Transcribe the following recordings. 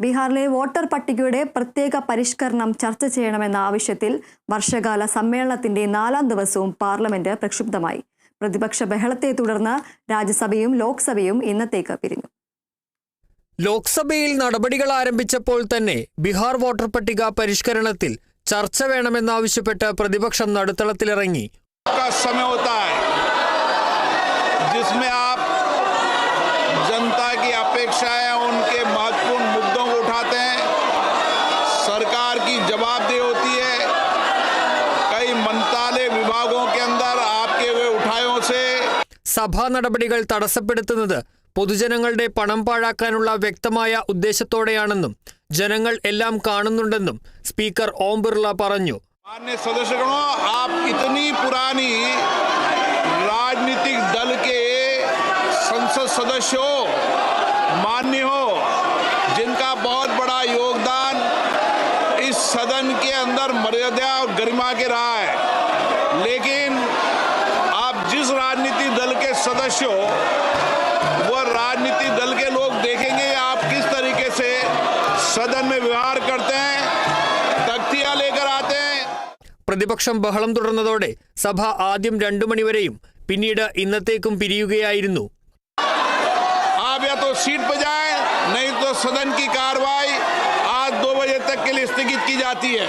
ബീഹാറിലെ വോട്ടർ പട്ടികയുടെ പ്രത്യേക പരിഷ്കരണം ചർച്ച ചെയ്യണമെന്ന ആവശ്യത്തിൽ വർഷകാല സമ്മേളനത്തിന്റെ നാലാം ദിവസവും പാർലമെന്റ് പ്രക്ഷുബ്ധമായി. പ്രതിപക്ഷ ബഹളത്തെ തുടർന്ന് രാജ്യസഭയും ലോക്സഭയും ഇന്നത്തേക്ക് പിരിഞ്ഞു. ലോക്സഭയിൽ നടപടികൾ ആരംഭിച്ചപ്പോൾ തന്നെ ബീഹാർ വോട്ടർ പട്ടിക പരിഷ്കരണത്തിൽ ചർച്ച വേണമെന്നാവശ്യപ്പെട്ട് പ്രതിപക്ഷം നടുത്തളത്തിലിറങ്ങി. की जवाबदेही होती है कई मंत्रालय विभागों के अंदर आपके हुए उठायों से സഭാ നടപടികൾ തടസ്സപ്പെടുത്തുന്നത് പൊതുജനങ്ങളുടെ പണം പാഴാക്കാനുള്ള വ്യക്തമായ ഉദ്ദേശത്തോടെയാണെന്നും ജനങ്ങൾ എല്ലാം കാണുന്നുണ്ടെന്നും സ്പീക്കർ ഓം ബിർള പറഞ്ഞു मान्य सदस्यगणों आप इतनी पुरानी राजनीतिक दल के संसद सदस्य हो मान्य हो जिनका बहुत बड़ा के अंदर मर्यादा और गरिमा के रहा है लेकिन आप जिस राजनीतिक दल के सदस्य हो वह राजनीतिक दल के लोग देखेंगे आप किस तरीके से सदन में व्यवहार करते हैं तख्तियां लेकर आते हैं പ്രതിപക്ഷം ബഹളം തുടർന്നതോടെ സഭ ആദ്യം രണ്ടു മണിവരെയും പിന്നീട് ഇന്നത്തേക്കും പിരിയുകയായിരുന്നു आप या तो सीट पर जाएं नहीं तो सदन की कार्रवाई आज दो बजे तक के लिए स्थगित की जाती है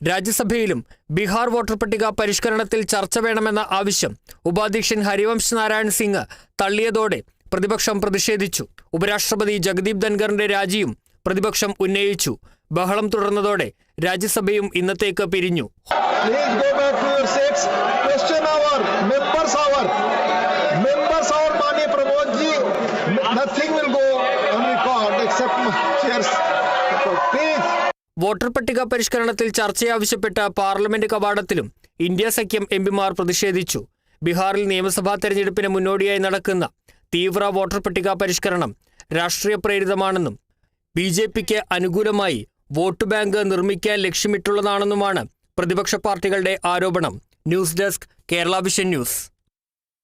രാജ്യസഭയിലും ബീഹാർ വോട്ടർ പട്ടിക പരിഷ്കരണത്തിൽ ചർച്ച വേണമെന്ന ആവശ്യം ഉപാധ്യക്ഷൻ ഹരിവംശ് നാരായൺ സിംഗ് തള്ളിയതോടെ പ്രതിപക്ഷം പ്രതിഷേധിച്ചു ഉപരാഷ്ട്രപതി ജഗദീപ് ധൻഖറിന്റെ രാജിയും പ്രതിപക്ഷം ഉന്നയിച്ചു ബഹളം തുടർന്നതോടെ രാജ്യസഭയും ഇന്നത്തേക്ക് പിരിഞ്ഞു Please go back to your seats. Question hour, members hour. Members hour, Mani Pramod ji. Nothing will go on record except chairs. Voter പട്ടിക പരിഷ്കരണത്തിൽ ചർച്ചയാവശ്യപ്പെട്ട പാർലമെന്റ് കവാടത്തിലും ഇന്ത്യ സഖ്യം എംപിമാർ പ്രതിഷേധിച്ചു. ബീഹാറിൽ നിയമസഭാ തെരഞ്ഞെടുപ്പിന് മുന്നോടിയായി നടക്കുന്ന തീവ്ര വോട്ടർ പട്ടിക പരിഷ്കരണം രാഷ്ട്രീയ പ്രേരിതമാണെന്നും ബി ജെ പിക്ക് അനുകൂലമായി വോട്ട് ബാങ്ക് നിർമ്മിക്കാൻ ലക്ഷ്യമിട്ടുള്ളതാണെന്നുമാണ് പ്രതിപക്ഷ പാർട്ടികളുടെ ആരോപണം. News desk Kerala vision news.